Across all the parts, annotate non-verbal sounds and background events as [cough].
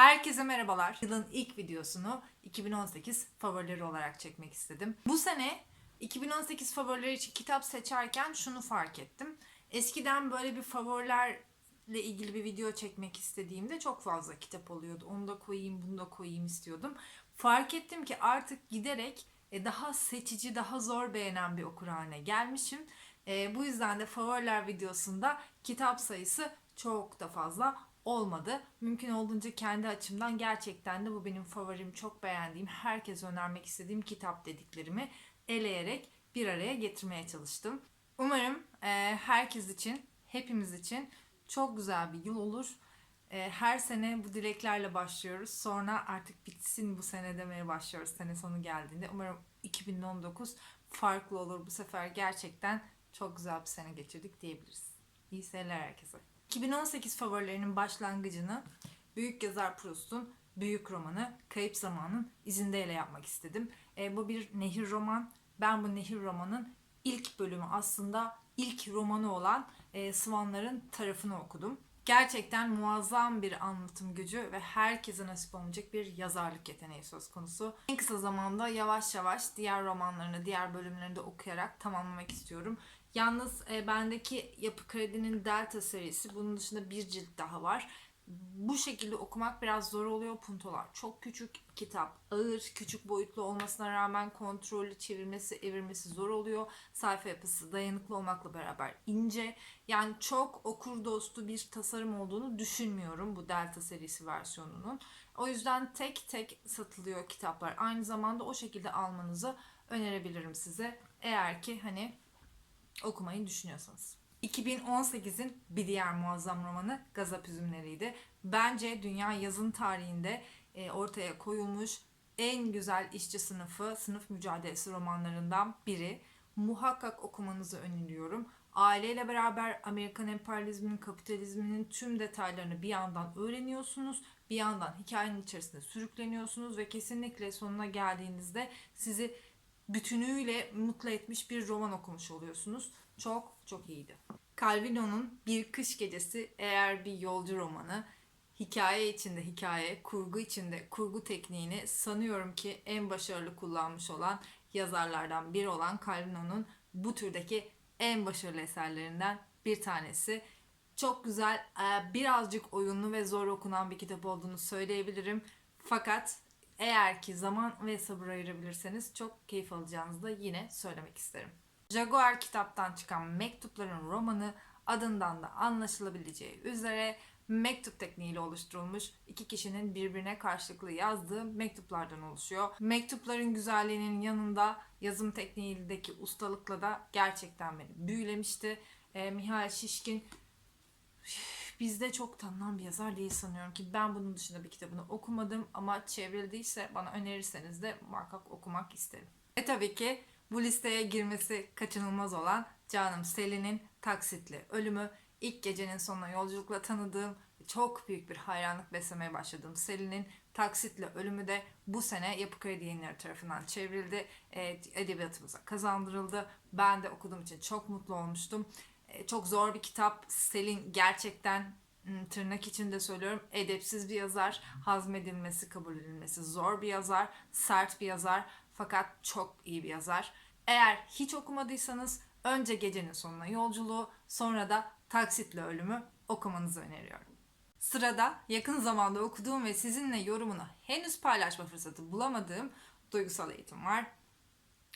Herkese merhabalar. Yılın ilk videosunu 2018 favorileri olarak çekmek istedim. Bu sene 2018 favorileri için kitap seçerken şunu fark ettim. Eskiden böyle bir favorilerle ilgili bir video çekmek istediğimde çok fazla kitap oluyordu. Onu da koyayım, bunu da koyayım istiyordum. Fark ettim ki artık giderek e, daha seçici, daha zor beğenen bir okur haline gelmişim. E, bu yüzden de favoriler videosunda kitap sayısı çok da fazla olmadı. Mümkün olduğunca kendi açımdan gerçekten de bu benim favorim, çok beğendiğim, herkese önermek istediğim kitap dediklerimi eleyerek bir araya getirmeye çalıştım. Umarım e, herkes için, hepimiz için çok güzel bir yıl olur. E, her sene bu dileklerle başlıyoruz. Sonra artık bitsin bu sene demeye başlıyoruz sene sonu geldiğinde. Umarım 2019 farklı olur. Bu sefer gerçekten çok güzel bir sene geçirdik diyebiliriz. İyi seneler herkese. 2018 favorilerinin başlangıcını büyük yazar Proust'un büyük romanı Kayıp Zamanın izindeyle yapmak istedim. E, bu bir nehir roman. Ben bu nehir romanın ilk bölümü aslında ilk romanı olan e, Swanların tarafını okudum. Gerçekten muazzam bir anlatım gücü ve herkese nasip olmayacak bir yazarlık yeteneği söz konusu. En kısa zamanda yavaş yavaş diğer romanlarını, diğer bölümlerini de okuyarak tamamlamak istiyorum. Yalnız e, bendeki Yapı Kredi'nin Delta serisi bunun dışında bir cilt daha var. Bu şekilde okumak biraz zor oluyor. Puntolar çok küçük, kitap ağır, küçük boyutlu olmasına rağmen kontrollü çevirmesi, evirmesi zor oluyor. Sayfa yapısı dayanıklı olmakla beraber ince. Yani çok okur dostu bir tasarım olduğunu düşünmüyorum bu Delta serisi versiyonunun. O yüzden tek tek satılıyor kitaplar. Aynı zamanda o şekilde almanızı önerebilirim size. Eğer ki hani okumayı düşünüyorsanız. 2018'in bir diğer muazzam romanı Gazap Üzümleri'ydi. Bence dünya yazın tarihinde e, ortaya koyulmuş en güzel işçi sınıfı, sınıf mücadelesi romanlarından biri. Muhakkak okumanızı öneriyorum. Aileyle beraber Amerikan emperyalizminin, kapitalizminin tüm detaylarını bir yandan öğreniyorsunuz. Bir yandan hikayenin içerisinde sürükleniyorsunuz ve kesinlikle sonuna geldiğinizde sizi bütünüyle mutlu etmiş bir roman okumuş oluyorsunuz. Çok çok iyiydi. Calvino'nun Bir Kış Gecesi eğer bir yolcu romanı, hikaye içinde hikaye, kurgu içinde kurgu tekniğini sanıyorum ki en başarılı kullanmış olan yazarlardan biri olan Calvino'nun bu türdeki en başarılı eserlerinden bir tanesi. Çok güzel, e, birazcık oyunlu ve zor okunan bir kitap olduğunu söyleyebilirim. Fakat eğer ki zaman ve sabır ayırabilirseniz çok keyif alacağınızı da yine söylemek isterim. Jaguar kitaptan çıkan Mektupların romanı adından da anlaşılabileceği üzere mektup tekniğiyle oluşturulmuş iki kişinin birbirine karşılıklı yazdığı mektuplardan oluşuyor. Mektupların güzelliğinin yanında yazım tekniğindeki ustalıkla da gerçekten beni büyülemişti. E, Mihail Şişkin bizde çok tanınan bir yazar değil sanıyorum ki ben bunun dışında bir kitabını okumadım ama çevrildiyse bana önerirseniz de muhakkak okumak isterim. E tabii ki bu listeye girmesi kaçınılmaz olan canım Selin'in taksitli ölümü ilk gecenin sonuna yolculukla tanıdığım çok büyük bir hayranlık beslemeye başladığım Selin'in taksitli ölümü de bu sene Yapı Kredi Yayınları tarafından çevrildi. E, edebiyatımıza kazandırıldı. Ben de okuduğum için çok mutlu olmuştum. E, çok zor bir kitap. Selin gerçekten tırnak içinde söylüyorum edepsiz bir yazar. Hazmedilmesi, kabul edilmesi zor bir yazar. Sert bir yazar. Fakat çok iyi bir yazar. Eğer hiç okumadıysanız önce Gecenin Sonuna Yolculuğu sonra da Taksitli Ölümü okumanızı öneriyorum. Sırada yakın zamanda okuduğum ve sizinle yorumunu henüz paylaşma fırsatı bulamadığım duygusal eğitim var.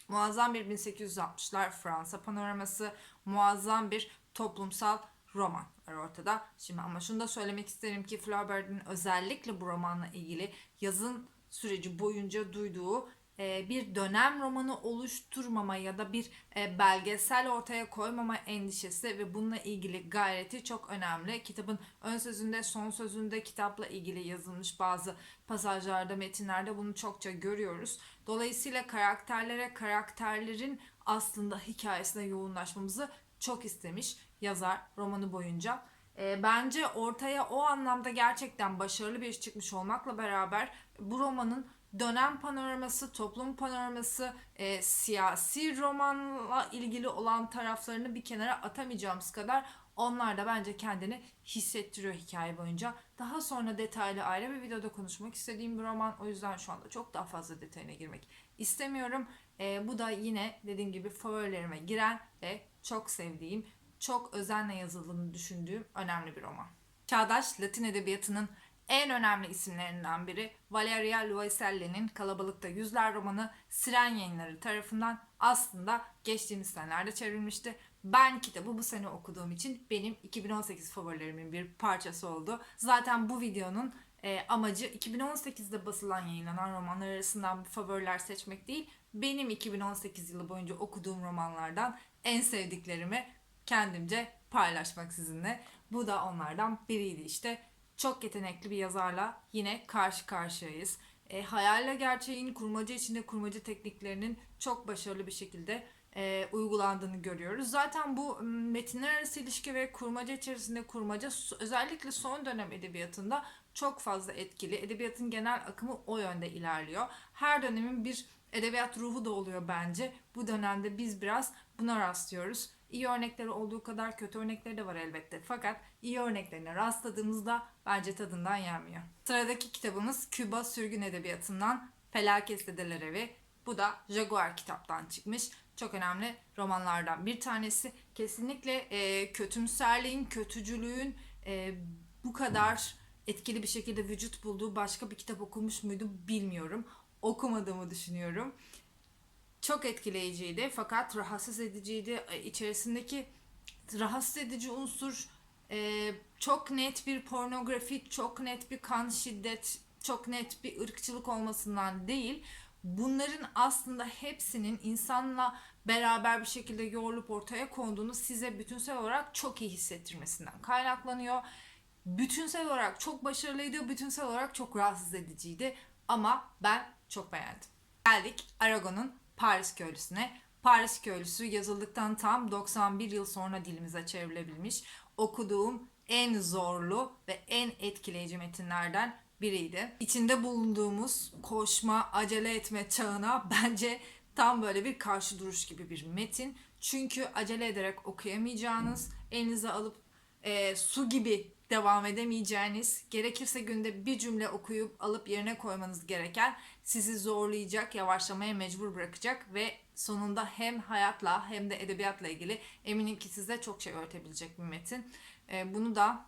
Muazzam bir 1860'lar Fransa panoraması, muazzam bir toplumsal roman var ortada. Şimdi ama şunu da söylemek isterim ki Flaubert'in özellikle bu romanla ilgili yazın süreci boyunca duyduğu bir dönem romanı oluşturmama ya da bir e, belgesel ortaya koymama endişesi ve bununla ilgili gayreti çok önemli. Kitabın ön sözünde, son sözünde kitapla ilgili yazılmış bazı pasajlarda, metinlerde bunu çokça görüyoruz. Dolayısıyla karakterlere, karakterlerin aslında hikayesine yoğunlaşmamızı çok istemiş yazar romanı boyunca. E, bence ortaya o anlamda gerçekten başarılı bir iş çıkmış olmakla beraber bu romanın dönem panoraması, toplum panoraması, e, siyasi romanla ilgili olan taraflarını bir kenara atamayacağımız kadar Onlar da bence kendini hissettiriyor hikaye boyunca. Daha sonra detaylı ayrı bir videoda konuşmak istediğim bir roman. O yüzden şu anda çok daha fazla detayına girmek istemiyorum. Ee, bu da yine dediğim gibi favorilerime giren ve çok sevdiğim, çok özenle yazıldığını düşündüğüm önemli bir roman. Çağdaş Latin edebiyatının en önemli isimlerinden biri Valeria Luiselli'nin Kalabalıkta Yüzler romanı Siren Yayınları tarafından aslında geçtiğimiz senelerde çevrilmişti. Ben kitabı bu sene okuduğum için benim 2018 favorilerimin bir parçası oldu. Zaten bu videonun e, amacı 2018'de basılan yayınlanan romanlar arasından favoriler seçmek değil. Benim 2018 yılı boyunca okuduğum romanlardan en sevdiklerimi kendimce paylaşmak sizinle. Bu da onlardan biriydi işte. Çok yetenekli bir yazarla yine karşı karşıyayız. E, hayalle gerçeğin kurmaca içinde kurmaca tekniklerinin çok başarılı bir şekilde e, uygulandığını görüyoruz. Zaten bu metinler arası ilişki ve kurmaca içerisinde kurmaca özellikle son dönem edebiyatında çok fazla etkili. Edebiyatın genel akımı o yönde ilerliyor. Her dönemin bir edebiyat ruhu da oluyor bence. Bu dönemde biz biraz buna rastlıyoruz. İyi örnekleri olduğu kadar kötü örnekleri de var elbette. Fakat iyi örneklerine rastladığımızda bence tadından yenmiyor. Sıradaki kitabımız Küba Sürgün Edebiyatı'ndan Felaket Dedeler Evi. Bu da Jaguar kitaptan çıkmış. Çok önemli romanlardan bir tanesi. Kesinlikle e, kötümserliğin, kötücülüğün e, bu kadar etkili bir şekilde vücut bulduğu başka bir kitap okumuş muydum bilmiyorum. Okumadığımı düşünüyorum. Çok etkileyiciydi fakat rahatsız ediciydi. E, İçerisindeki rahatsız edici unsur e, çok net bir pornografi, çok net bir kan şiddet, çok net bir ırkçılık olmasından değil. Bunların aslında hepsinin insanla beraber bir şekilde yoğrulup ortaya konduğunu size bütünsel olarak çok iyi hissettirmesinden kaynaklanıyor. Bütünsel olarak çok başarılıydı, bütünsel olarak çok rahatsız ediciydi ama ben çok beğendim. Geldik Aragon'un Paris Köylüsü'ne. Paris Köylüsü yazıldıktan tam 91 yıl sonra dilimize çevrilebilmiş. Okuduğum en zorlu ve en etkileyici metinlerden biriydi. İçinde bulunduğumuz koşma, acele etme çağına [laughs] bence tam böyle bir karşı duruş gibi bir metin. Çünkü acele ederek okuyamayacağınız, elinize alıp e, su gibi devam edemeyeceğiniz, gerekirse günde bir cümle okuyup alıp yerine koymanız gereken, sizi zorlayacak, yavaşlamaya mecbur bırakacak ve sonunda hem hayatla hem de edebiyatla ilgili eminim ki size çok şey öğretebilecek bir metin. E, bunu da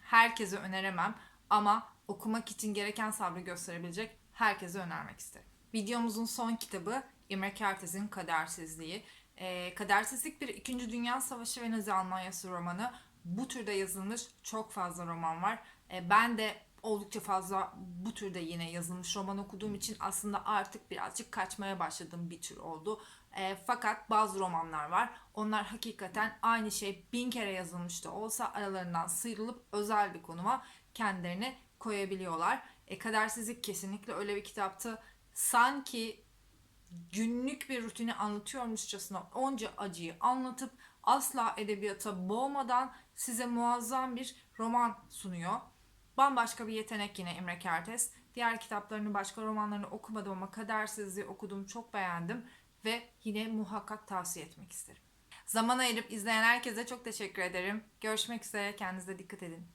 herkese öneremem ama okumak için gereken sabrı gösterebilecek herkese önermek isterim. Videomuzun son kitabı Imre Kertész'in Kadersizliği. E, Kadersizlik bir 2. Dünya Savaşı ve Nazi Almanyası romanı. Bu türde yazılmış çok fazla roman var. E, ben de oldukça fazla bu türde yine yazılmış roman okuduğum için aslında artık birazcık kaçmaya başladığım bir tür oldu. E, fakat bazı romanlar var. Onlar hakikaten aynı şey bin kere yazılmış da olsa aralarından sıyrılıp özel bir konuma kendilerini koyabiliyorlar. E, Kadersizlik kesinlikle öyle bir kitaptı. Sanki günlük bir rutini anlatıyormuşçasına onca acıyı anlatıp asla edebiyata boğmadan size muazzam bir roman sunuyor. Bambaşka bir yetenek yine Emre Kertes. Diğer kitaplarını, başka romanlarını okumadım ama Kadersizliği okudum, çok beğendim ve yine muhakkak tavsiye etmek isterim. Zaman ayırıp izleyen herkese çok teşekkür ederim. Görüşmek üzere, kendinize dikkat edin.